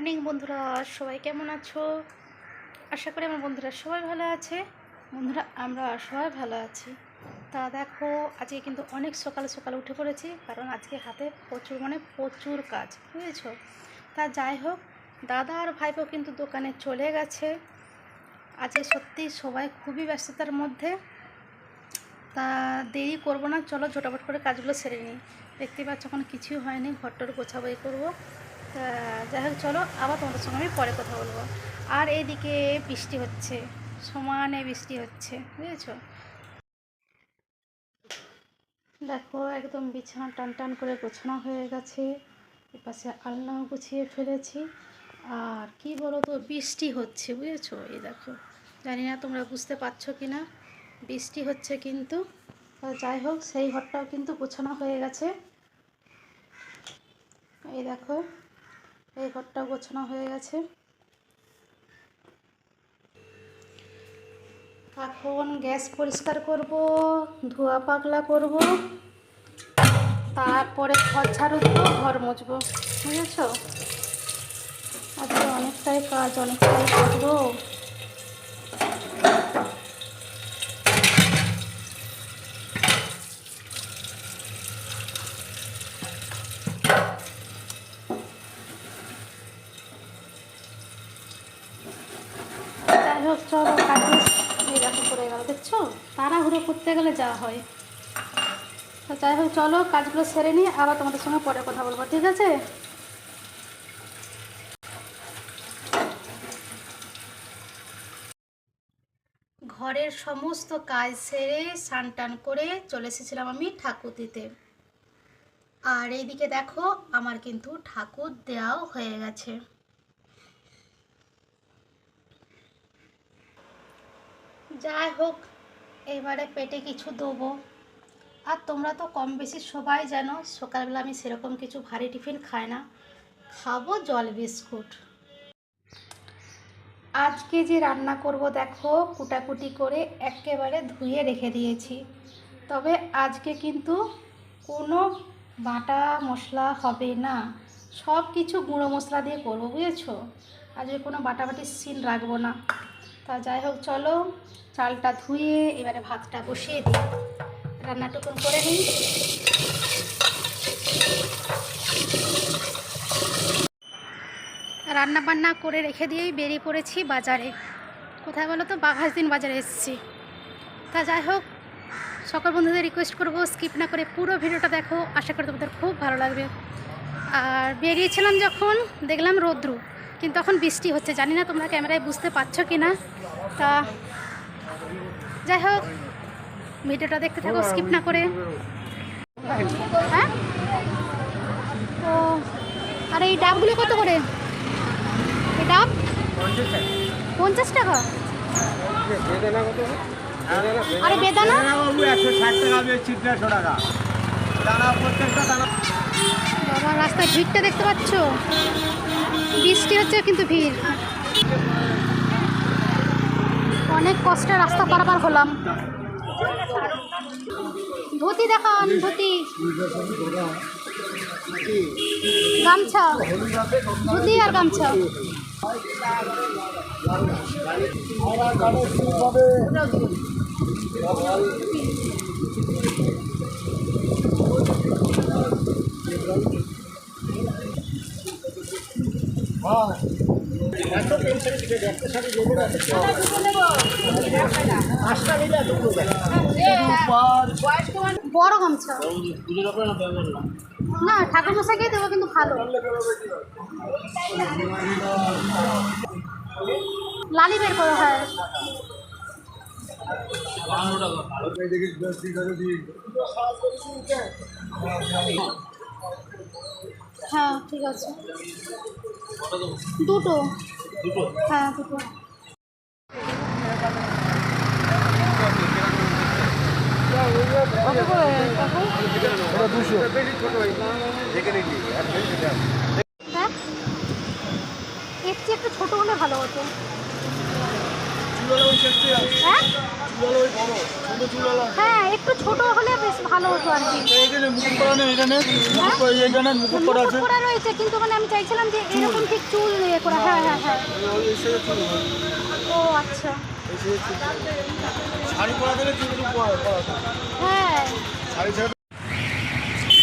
Morning বন্ধুরা, সবাই কেমন আছো? আশা করি আমার বন্ধুরা সবাই ভালো আছে। বন্ধুরা, আমরা সবাই ভালো আছি। তা দেখো, আজকে কিন্তু অনেক সকালে সকালে উঠে পড়েছি, কারণ আজকে হাতে প্রচুর মানে প্রচুর কাজ, বুঝেছ? তা যাই হোক, দাদা আর ভাইপো কিন্তু দোকানে চলে গেছে। আজকে সত্যি সবাই খুবই ব্যস্ততার মধ্যে। তা দেরি করব না, চলো ঝোটাপট করে কাজগুলো সেরে নিই। দেখতে পাচ্ছ, এখন কিছুই হয়নি, ঘরটর গোছাবো এই করব। যাই হোক, চলো, আবার তোমাদের সঙ্গে আমি পরে কথা বলব। আর এইদিকে বৃষ্টি হচ্ছে, সমানে বৃষ্টি হচ্ছে, বুঝেছ? দেখো, একদম বিছানা টান টান করে গোছানো হয়ে গেছে, এপাশে আলনাও গুছিয়ে ফেলেছি। আর কি বলো তো বৃষ্টি হচ্ছে, বুঝেছ? এই দেখো, জানি না তোমরা বুঝতে পারছ কি না বৃষ্টি হচ্ছে কিন্তু যাই হোক, সেই ঘরটাও কিন্তু গোছানো হয়ে গেছে। এই দেখো এই ঘরটাও গোছানো হয়ে গেছে। এখন গ্যাস পরিষ্কার করব, ধোয়া পাগলা করব, তারপরে ঘর ঝাড়ু ঘর মুছবো। বুঝেছ? আজকে অনেকটাই কাজ, অনেকটাই করব যাই হোক চলো কাজে এই দেখো পড়ে গেল দেখছ করতে গেলে যা হয়। তো যাই হোক, চলো, কাজগুলো সেরে নিই আবার তোমাদের সঙ্গে পরে কথা বলব, ঠিক আছে? ঘরের সমস্ত কাজ সেরে স্নান টান করে চলে এসেছিলাম আমি ঠাকুর দিতে আর এইদিকে দেখো, আমার কিন্তু ঠাকুর দেওয়াও হয়ে গেছে। যাই হোক এবারে পেটে কিছু দেবো। আর তোমরা তো কম বেশি সবাই জানো, সকালবেলা আমি সেরকম কিছু ভারী টিফিন খাই না। খাব জল, বিস্কুট। আজকে যে রান্না করব দেখো, কুটাকুটি করে একেবারে ধুয়ে রেখে দিয়েছি। তবে আজকে কিন্তু কোনো বাটা মশলা হবে না। সব কিছু গুঁড়ো মশলা দিয়ে করব, বুঝেছ? আজকে কোনো বাটাবাটির সিন রাখব না। তা যাই হোক, চলো। চালটা ধুয়ে এবারে ভাতটা বসিয়ে দিই। রান্নাটুকুন করে নিই। রান্না বান্না করে রেখে দিয়েই বেরিয়ে পড়েছি বাজারে। কোথায় বলো তো? বাঘাস দিন বাজারে এসেছি। তা যাই হোক, সকল বন্ধুদের রিকোয়েস্ট করব স্কিপ না করে পুরো ভিডিওটা দেখো। আশা করি তোমাদের খুব ভালো লাগবে। আর বেরিয়েছিলাম যখন, দেখলাম রৌদ্রু। কিন্তু এখন বৃষ্টি হচ্ছে, জানি না তোমরা ক্যামেরায় বুঝতে পারছ কি না তা যাই হোক, ভিডিওটা দেখতে থাকো, স্কিপ না করে। হ্যাঁ? ও আর এই ডাবগুলো কত করে? এই ডাব? পঞ্চাশ টাকা? আরে বেদানা? বাবা রাস্তায় ভিড়টা দেখতে পাচ্ছ? বৃষ্টি হচ্ছে কিন্তু ভিড়। অনেক কষ্টে রাস্তা পারাপার হলাম। ধুতি দেখান, ধুতি। গামছা, ধুতি আর গামছা। বড় গামছা না ঠাকুর মশাইকে দেবো কিন্তু ভালো। লালি বের করো হয়। হ্যাঁ ঠিক আছে। দুটো। দুটো। হ্যাঁ এর চেয়ে একটু ছোটো হলে ভালো হতো। হ্যাঁ? হ্যাঁ একটু ছোট হলে বেশ ভালো হতো আর কি। মুকুট করা রয়েছে কিন্তু মানে আমি চাইছিলাম যে এরকম ঠিক চুল ইয়ে করা। হ্যাঁ হ্যাঁ হ্যাঁ। ও আচ্ছা। শাড়ি পরা দিলে চুল হ্যাঁ।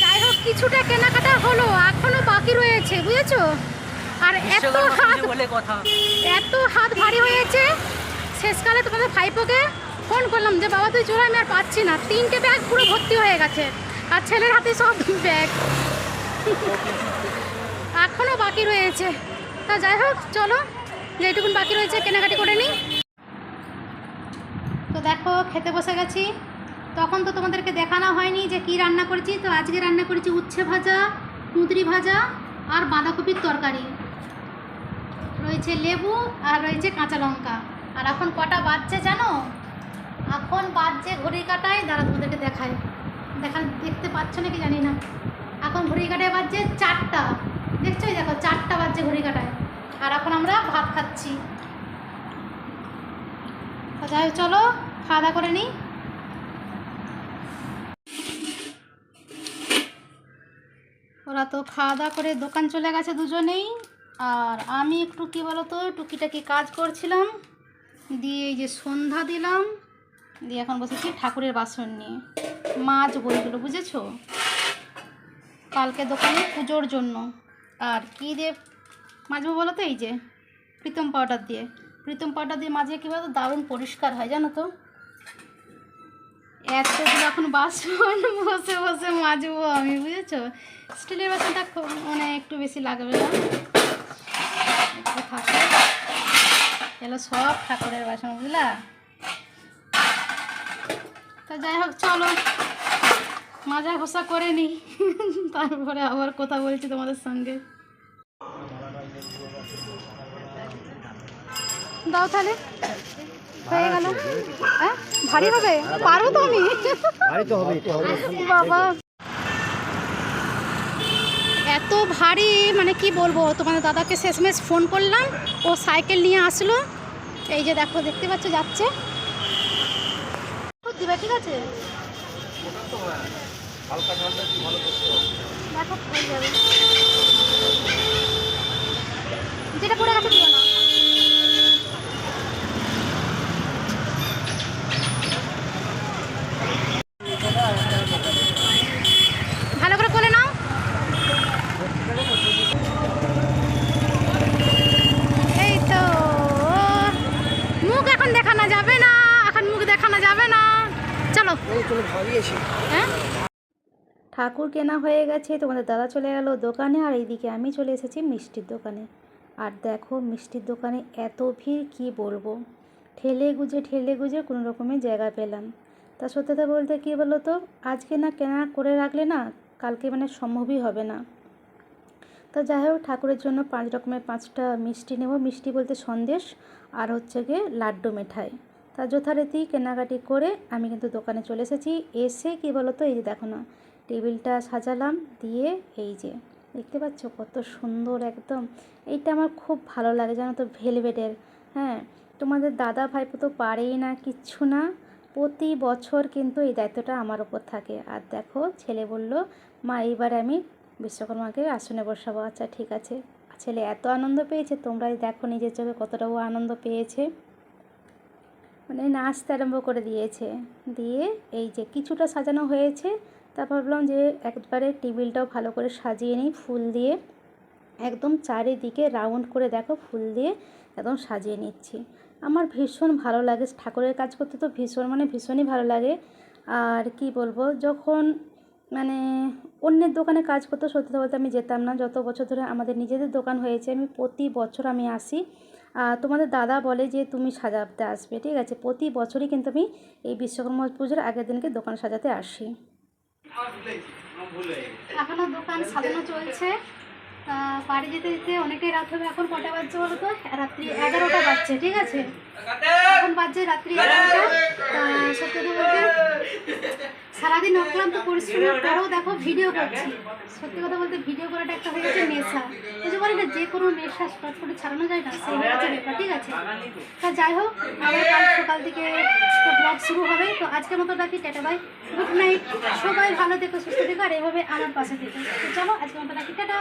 যাই হোক কিছুটা কেনাকাটা হলো এখনও বাকি রয়েছে বুঝেছ? আর এত হাত কথা। এত হাত ভারী হয়েছে শেষকালে তোমাদের ভাইপোকে ফোন করলাম যে, বাবা, তুই চলে আমি আর পাচ্ছি না। তিনটে ব্যাগ পুরো ভর্তি হয়ে গেছে। আর ছেলের হাতে সব ব্যাগ এখনও বাকি রয়েছে। তা যাই হোক, চলো। যেটুকুন বাকি রয়েছে, কেনাকাটি করে নিই। তো দেখো, খেতে বসে গেছি। তখন তো তোমাদেরকে দেখানো হয়নি যে, কি রান্না করেছি। তো আজকে রান্না করেছি উচ্ছে ভাজা, কুঁদরি ভাজা আর বাঁধাকপির তরকারি। রয়েছে লেবু আর রয়েছে কাঁচা লঙ্কা। আর এখন কটা বাজছে জানো? এখন বাজছে ঘড়ি কাটায়। দাঁড়া, তোমাদেরকে দেখায় দেখান, দেখতে পাচ্ছ নাকি জানি না। এখন ঘড়ি কাটায় বাজছে চারটা। দেখছ দেখো, চারটা বাজছে ঘড়ি কাটায়। আর এখন আমরা ভাত খাচ্ছি। যাই চলো, খাওয়া দাওয়া করে নিই। ওরা তো খাওয়া দাওয়া করে দোকান চলে গেছে দুজনেই। আর আমি একটু, কী বলতো, টুকিটাকি কাজ করছিলাম। দিয়ে এই যে সন্ধ্যা দিলাম। দিয়ে এখন বসেছি ঠাকুরের বাসন নিয়ে। মাছ, বইগুলো, বুঝেছ? কালকে দোকানে পুজোর জন্য। আর কী দিয়ে মাজবো বলো তো এই যে, প্রীতম পাউডার দিয়ে। প্রীতম পাউডার দিয়ে মাজে কী বলতো, দারুণ পরিষ্কার হয়, জানো তো? এতগুলো এখন বাসন বসে বসে মাজবো আমি, বুঝেছ? স্টিলের বাসনটা খুব মানে একটু বেশি লাগবে না? সব ঠাকুরের বাসন, বুঝলা? তা যাই হোক চলো। মাজা ঘষা করে নিই। তারপরে আবার কথা বলছি তোমাদের সঙ্গে। দাও তাহলে। হয়ে গেল। হ্যাঁ? ভারী হবে? পারো তো আমি। বাবা। এত ভারী মানে কি বলব? তোমাদের দাদাকে শেষমেশ ফোন করলাম। ও সাইকেল নিয়ে আসলো। এই যে দেখো দেখতে পাচ্ছ যাচ্ছে। দিবে ঠিক আছে? দেখো হয়ে যাবে যেটা পড়ে গেছে দিও না ভালো করে করে নাও এই তো মুখ এখন দেখানো যাবে না এখন মুখ দেখানো যাবে না চলো হ্যাঁ? ঠাকুর কেনা হয়ে গেছে তোমাদের দাদা চলে গেল দোকানে আর এইদিকে আমি চলে এসেছি মিষ্টির দোকানে। আর দেখো মিষ্টির দোকানে এত ভিড় কি বলব? ঠেলে গুজে ঠেলে গুজে কোনো রকমের জায়গা পেলাম। তা সত্যি কথা বলতে কী বলো তো আজকে না কেনা করে রাখলে না কালকে মানে সম্ভবই হবে না। তা যাই হোক ঠাকুরের জন্য পাঁচ রকমের পাঁচটা মিষ্টি নেব। মিষ্টি বলতে সন্দেশ আর হচ্ছে গিয়ে লাড্ডু মেঠাই। তা যথারীতি কেনাকাটি করে আমি কিন্তু দোকানে চলে এসেছি। এসে কি বলো তো এই যে দেখো না, টেবিলটা সাজালাম, দিয়ে এই যে দেখতে পাচ্ছ কত সুন্দর একদম। এইটা আমার খুব ভালো লাগে, জানো তো, ভেলভেটের। হ্যাঁ তোমাদের দাদা ভাইপো তো পারেই না, কিচ্ছু না। প্রতি বছর কিন্তু এই দায়িত্বটা আমার ওপর থাকে। আর দেখো, ছেলে বলল, মা, এইবার আমি বিশ্বকর্মাকে আসনে বসাবো। আচ্ছা ঠিক আছে। ছেলে এত আনন্দ পেয়েছে, তোমরাই দেখো নিজের চোখে কতটা ও আনন্দ পেয়েছে। মানে নাচতে আরম্ভ করে দিয়েছে। দিয়ে এই যে কিছুটা সাজানো হয়েছে, তারপর ভাবলাম যে একবারে টেবিলটাও ভালো করে সাজিয়ে নিই, ফুল দিয়ে। একদম চারিদিকে রাউন্ড করে দেখো, ফুল দিয়ে একদম সাজিয়ে নিচ্ছি। আমার ভীষণ ভালো লাগে, ঠাকুরের কাজ করতে তো ভীষণ মানে ভীষণই ভালো লাগে। আর কি বলব, যখন মানে অন্যের দোকানে কাজ করতে, সত্যি বলতে আমি যেতাম না। যত বছর ধরে আমাদের নিজেদের দোকান হয়েছে, আমি প্রতি বছর আমি আসি। তোমাদের দাদা বলে যে তুমি সাজাতে আসবে, ঠিক আছে? প্রতি বছরই কিন্তু আমি এই বিশ্বকর্মা পুজোর আগের দিনকে দোকান সাজাতে আসি। এখনও দোকান সাজানো চলছে। বাড়ি যেতে যেতে অনেকটাই রাত হবে। এখন কটা বাজছে বলো তো? রাত্রি এগারোটা বাজছে, ঠিক আছে? এখন বাজছে রাত্রি এগারোটা। সত্যি বলতে সারাদিন অক্লান্ত পরিশ্রমের পরেও দেখো ভিডিও করছি। সত্যি কথা বলতে ভিডিও করাটা একটা হয়ে গেছে নেশা। যে বলে না যে কোনো নেশা স্টার্ট করে ছাড়ানো যায় না সেই হচ্ছে ব্যাপার ঠিক আছে? তা। যাই হোক আবার কাল সকাল থেকে তো ব্লগ শুরু হবে। তো আজকের মতো রাখি টাটা বাই গুড নাইট সবাই ভালো থেকো সুস্থ থেকো আর এভাবে আমার পাশে থেকো। তো চলো আজকের মতো রাখি টাটা।